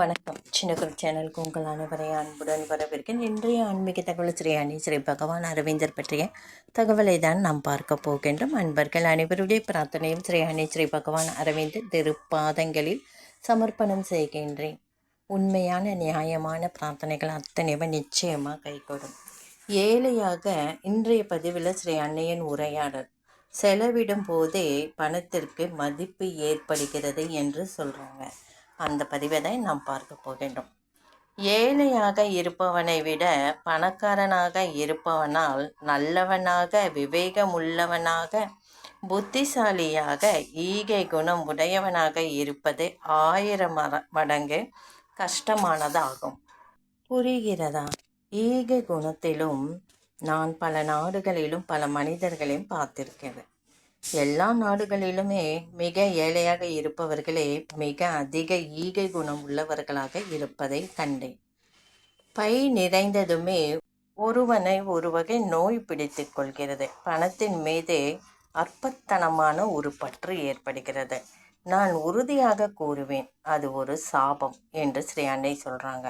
வணக்கம். சின்னகுரு சேனலுக்கு உங்கள் அனைவரை அன்புடன் வரவேற்கிறேன். இன்றைய ஆன்மீக தகவல் ஸ்ரீ அணி ஸ்ரீ பகவான் அரவிந்தர் பற்றிய தகவலை தான் நாம் பார்க்க போகின்றோம். அன்பர்கள் அனைவருடைய பிரார்த்தனையும் ஸ்ரீ அணி ஸ்ரீ பகவான் அரவிந்தர் திருப்பாதங்களில் சமர்ப்பணம் செய்கின்றேன். உண்மையான நியாயமான பிரார்த்தனைகள் அத்தனையுமே நிச்சயமாக கைகொடும். ஏழையாக இன்றைய பதிவில் ஸ்ரீ அன்னையின் உரையாடல் செலவிடும் போதே பணத்திற்கு மதிப்பு ஏற்படுகிறது என்று சொல்கிறாங்க அந்த பதிவை தான் நாம் பார்க்க போகின்றோம். ஏழையாக இருப்பவனை விட பணக்காரனாக இருப்பவனால் நல்லவனாக விவேகமுள்ளவனாக புத்திசாலியாக ஈகை குணம் உடையவனாக இருப்பது ஆயிரம் மடங்கு கஷ்டமானதாகும். புரிகிறதா? ஈகை குணத்திலும் நான் பல நாடுகளிலும் பல மனிதர்களையும் பார்த்திருக்கிறேன் எல்லா நாடுகளிலுமே மிக ஏழையாக இருப்பவர்களே மிக அதிக ஈகை குணம் உள்ளவர்களாக இருப்பதை கண்டேன். பை நிறைந்ததுமே ஒருவனை ஒரு வகை நோய் பிடித்து கொள்கிறது. பணத்தின் மீது அற்பத்தனமான ஒரு பற்று ஏற்படுகிறது. நான் உறுதியாக கூறுவேன் அது ஒரு சாபம் என்று ஸ்ரீ அன்னை சொல்கிறாங்க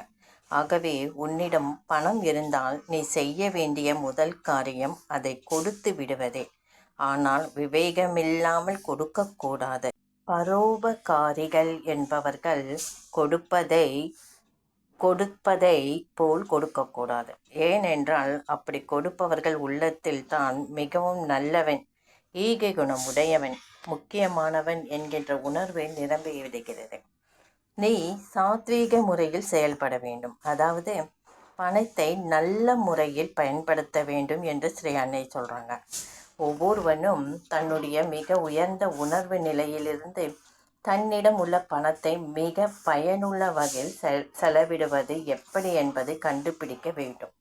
ஆகவே உன்னிடம் பணம் இருந்தால் நீ செய்ய வேண்டிய முதல் காரியம் அதை கொடுத்து விடுவதே. ஆனால் விவேகமில்லாமல் கொடுக்கக்கூடாது பரோபகாரிகள் என்பவர்கள் கொடுப்பதை கொடுப்பதை போல் கொடுக்கக்கூடாது ஏனென்றால் அப்படி கொடுப்பவர்கள் உள்ளத்தில் தான் மிகவும் நல்லவன் ஈகை குணம் உடையவன் முக்கியமானவன் என்கின்ற உணர்வை நிரம்பி விடுகிறது. நீ சாத்வீக முறையில் செயல்பட வேண்டும். அதாவது பணத்தை நல்ல முறையில் பயன்படுத்த வேண்டும் என்று ஸ்ரீ அன்னை சொல்கிறாங்க ஒவ்வொருவனும் தன்னுடைய மிக உயர்ந்த உணர்வு நிலையிலிருந்து தன்னிடம் உள்ள பணத்தை மிக பயனுள்ள வகையில் செ- செலவிடுவது எப்படி என்பதை கண்டுபிடிக்க வேண்டும்.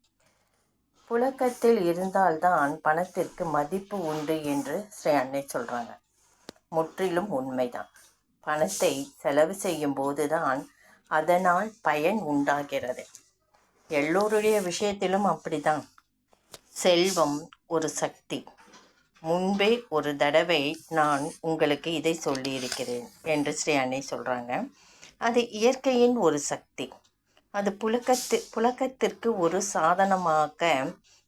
புழக்கத்தில் இருந்தால்தான் பணத்திற்கு மதிப்பு உண்டு என்று ஸ்ரீ அன்னை சொல்கிறாங்க முற்றிலும் உண்மைதான். பணத்தை செலவு செய்யும் போதுதான் அதனால் பயன் உண்டாகிறது. எல்லோருடைய விஷயத்திலும் அப்படிதான். செல்வம் ஒரு சக்தி. முன்பே ஒரு தடவை நான் உங்களுக்கு இதை சொல்லியிருக்கிறேன் என்று ஸ்ரீ அன்னை சொல்கிறாங்க அது இயற்கையின் ஒரு சக்தி. அது புழக்கத்து புழக்கத்திற்கு ஒரு சாதனமாக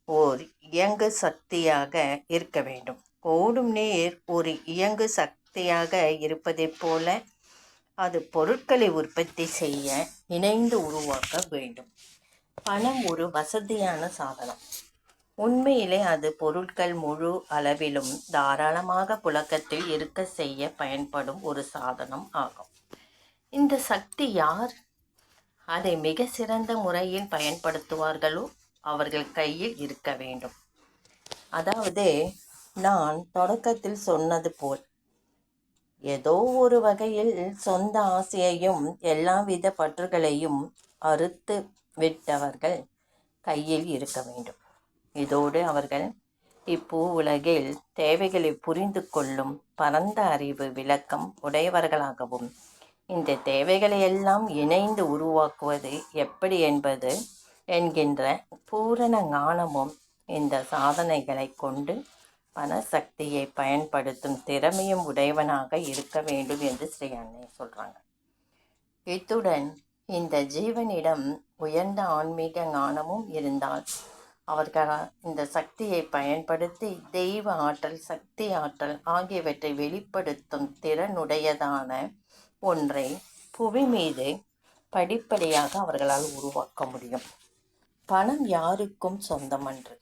ஓர் இயங்கு சக்தியாக இருக்க வேண்டும். ஓடும் நீர் ஒரு இயங்கு சக்தியாக இருப்பதைப் போல அது பொருட்களை உற்பத்தி செய்ய இணைந்து உருவாக்க வேண்டும். பணம் ஒரு வசதியான சாதனம். உண்மையிலே அது பொருட்கள் முழு அளவிலும் தாராளமாக புழக்கத்தில் இருக்க செய்ய பயன்படும் ஒரு சாதனம் ஆகும். இந்த சக்தி யார்? அதை மிக சிறந்த முறையில் பயன்படுத்துவார்களோ அவர்கள் கையில் இருக்க வேண்டும். அதாவது நான் தொடக்கத்தில் சொன்னது போல் ஏதோ ஒரு வகையில் சொந்த ஆசையையும் எல்லாவித பற்றுகளையும் அறுத்து விட்டவர்கள் கையில் இருக்க வேண்டும். இதோடு அவர்கள் இப்பூ உலகில் தேவைகளை புரிந்து கொள்ளும் பரந்த அறிவு விளக்கம் உடையவர்களாகவும் இந்த தேவைகளை எல்லாம் இணைந்து உருவாக்குவது எப்படி என்பது என்கின்ற பூரண ஞானமும் இந்த சாதனைகளை கொண்டு பணசக்தியை பயன்படுத்தும் திறமையும் உடையவனாக இருக்க வேண்டும் என்று ஸ்ரீ அன்னை சொல்கிறாங்க இத்துடன் இந்த ஜீவனிடம் உயர்ந்த ஆன்மீக ஞானமும் இருந்தால் அவர்கள் இந்த சக்தியை பயன்படுத்தி தெய்வ ஆற்றல் சக்தி ஆற்றல் ஆகியவற்றை வெளிப்படுத்தும் திறனுடையதான ஒன்றை புவி மீது படிப்படியாக அவர்களால் உருவாக்க முடியும். பணம் யாருக்கும் சொந்தமன்று.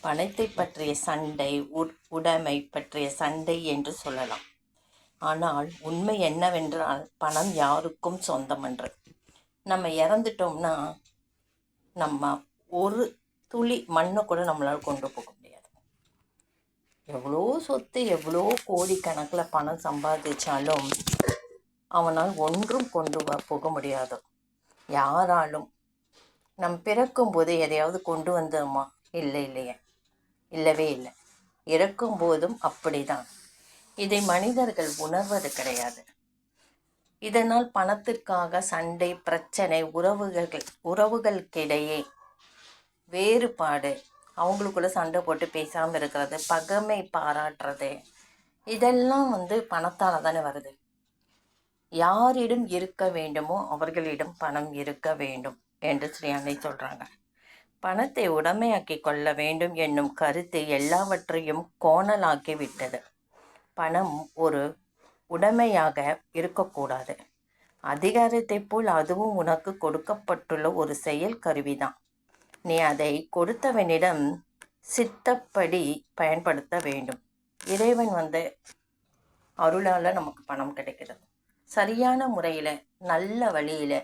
பணத்தை பற்றிய சண்டை உட்- உடைமை பற்றிய சண்டை என்று சொல்லலாம். ஆனால் உண்மை என்னவென்றால் பணம் யாருக்கும் சொந்தமன்று. நம்ம இறந்துட்டோம்னா நம்ம ஒரு துளி மண்ணை கூட நம்மளால் கொண்டு போக முடியாது. எவ்வளோ சொத்து எவ்வளோ கோடிக்கணக்கில் பணம் சம்பாதிச்சாலும் அவனால் ஒன்றும் கொண்டு வ- போக முடியாது. யாராலும். நம் பிறக்கும் போது எதையாவது கொண்டு வந்தோமா? இல்லை இல்லையே. இல்லவே இல்லை. இறக்கும் போதும் அப்படிதான். இதை மனிதர்கள் உணர்வது கிடையாது. இதனால் பணத்திற்காக சண்டை பிரச்சனை உறவுகள் உறவுகளுக்கிடையே வேறுபாடு. அவங்களுக்குள்ள சண்டை போட்டு பேசாமல் இருக்கிறது பகைமை பாராட்டுறது இதெல்லாம் வந்து பணத்தால் தானே வருது. யாரிடம் இருக்க வேண்டுமோ அவர்களிடம் பணம் இருக்க வேண்டும் என்று ஸ்ரீ அன்னை சொல்கிறாங்க பணத்தை உடமையாக்கி கொள்ள வேண்டும் என்னும் கருத்து எல்லாவற்றையும் கோணலாக்கி விட்டது. பணம் ஒரு உடைமையாக இருக்கக்கூடாது. அதிகாரத்தை போல் அதுவும் உனக்கு கொடுக்கப்பட்டுள்ள ஒரு செயல் கருவிதான். நீ அதை கொடுத்தவனிடம் சித்தப்படி பயன்படுத்த வேண்டும். இறைவன் வந்து அருளால் நமக்கு பணம் கிடைக்கிறது. சரியான முறையில் நல்ல வழியில்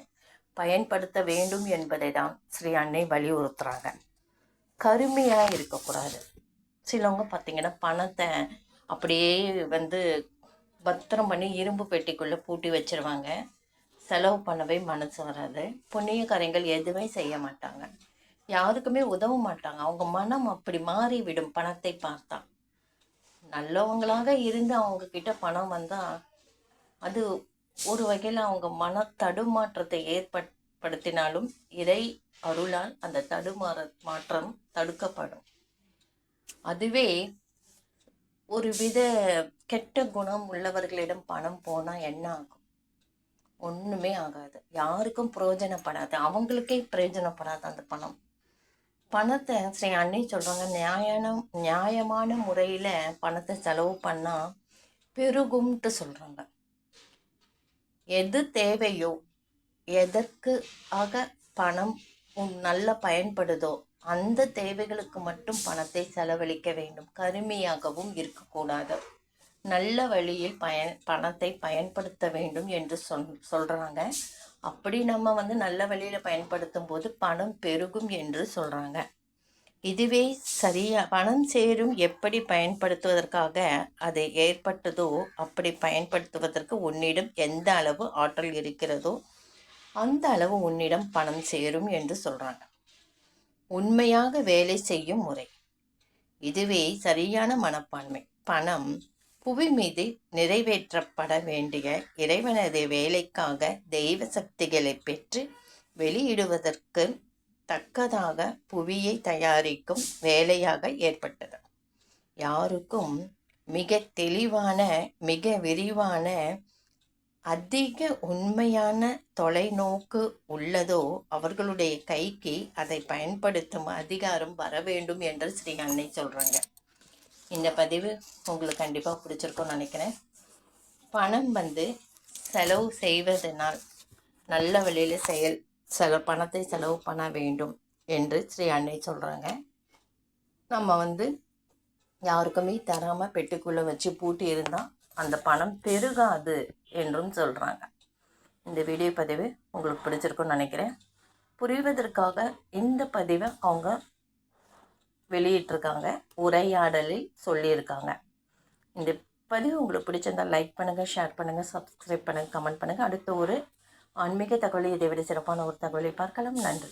பயன்படுத்த வேண்டும் என்பதை தான் ஸ்ரீ அன்னை வலியுறுத்துகிறாங்க கருமையாக இருக்கக்கூடாது. சிலவங்க பார்த்திங்கன்னா பணத்தை அப்படியே வந்து பத்திரம் பண்ணி இரும்பு பெட்டிக்குள்ளே பூட்டி வச்சிருவாங்க. செலவு பண்ணவே மனசு வராது. புண்ணிய புண்ணியக்காரங்கள் எதுவுமே செய்ய மாட்டாங்க. யாருக்குமே உதவ மாட்டாங்க. அவங்க மனம் அப்படி மாறிவிடும் பணத்தை பார்த்தா. நல்லவங்களாக இருந்து அவங்க கிட்ட பணம் வந்தால் அது ஒரு வகையில் அவங்க மன தடுமாற்றத்தை ஏற்படுத்தினாலும் இறை அருளால் அந்த தடுமாற மாற்றம் தடுக்கப்படும். அதுவே ஒரு வித கெட்ட குணம் உள்ளவர்களிடம் பணம் போனால் என்ன ஆகும்? ஒன்றுமே ஆகாது. யாருக்கும் பிரயோஜனப்படாது. அவங்களுக்கே பிரயோஜனப்படாது அந்த பணம். பணத்தை ஸ்ரீ அண்ணி சொல்கிறாங்க நியாயம் நியாயமான முறையில் பணத்தை செலவு பண்ணால் பெருகும்ட்டு சொல்கிறாங்க எது தேவையோ எதற்கு ஆக பணம் நல்ல பயன்படுதோ அந்த தேவைகளுக்கு மட்டும் பணத்தை செலவழிக்க வேண்டும். கருமையாகவும் இருக்கக்கூடாது. நல்ல வழியில் பயன் பணத்தை பயன்படுத்த வேண்டும் என்று சொல் சொல்கிறாங்க அப்படி நம்ம வந்து நல்ல வழியில் பயன்படுத்தும் போது பணம் பெருகும் என்று சொல்கிறாங்க இதுவே சரியா பணம் சேரும் எப்படி பயன்படுத்துவதற்காக அது ஏற்பட்டதோ அப்படி பயன்படுத்துவதற்கு உன்னிடம் எந்த அளவு ஆற்றல் இருக்கிறதோ அந்த அளவு உன்னிடம் பணம் சேரும் என்று சொல்கிறாங்க உண்மையாக வேலை செய்யும் முறை. இதுவே சரியான மனப்பான்மை. பணம் புவி மீது நிறைவேற்றப்பட வேண்டிய இறைவனது வேலைக்காக தெய்வ சக்திகளை பெற்று வெளியிடுவதற்கு தக்கதாக புவியை தயாரிக்கும் வேலையாக ஏற்பட்டது. யாருக்கும் மிக தெளிவான மிக விரிவான அதிக உண்மையான தொலைநோக்கு உள்ளதோ அவர்களுடைய கைக்கு அதை பயன்படுத்தும் அதிகாரம் வர வேண்டும் என்று ஸ்ரீ அன்னை சொல்கிறாங்க இந்த பதிவு உங்களுக்கு கண்டிப்பாக பிடிச்சிருக்கும்னு நினைக்கிறேன். பணம் வந்து செலவு செய்வதனால் நல்ல வழியில் செயல் செல பணத்தை செலவு பண்ண வேண்டும் என்று ஸ்ரீ அன்னை சொல்கிறாங்க நம்ம வந்து யாருக்குமே தராமல் பெட்டிக்குள்ளே வச்சு பூட்டி இருந்தால் அந்த பணம் பெருகாது என்றும் சொல்கிறாங்க இந்த வீடியோ பதிவு உங்களுக்கு பிடிச்சிருக்குன்னு நினைக்கிறேன். புரிவதற்காக இந்த பதிவை அவங்க வெளியிட்டிருக்காங்க. உரையாடலில் சொல்லியிருக்காங்க. இந்த பதிவு உங்களுக்கு பிடிச்சிருந்தால் லைக் பண்ணுங்கள் ஷேர் பண்ணுங்கள் சப்ஸ்கிரைப் பண்ணுங்கள் கமெண்ட் பண்ணுங்கள் அடுத்த ஒரு ஆன்மீக தகவலை இதை விட சிறப்பான ஒரு தகவலை பார்க்கலாம். நன்றி.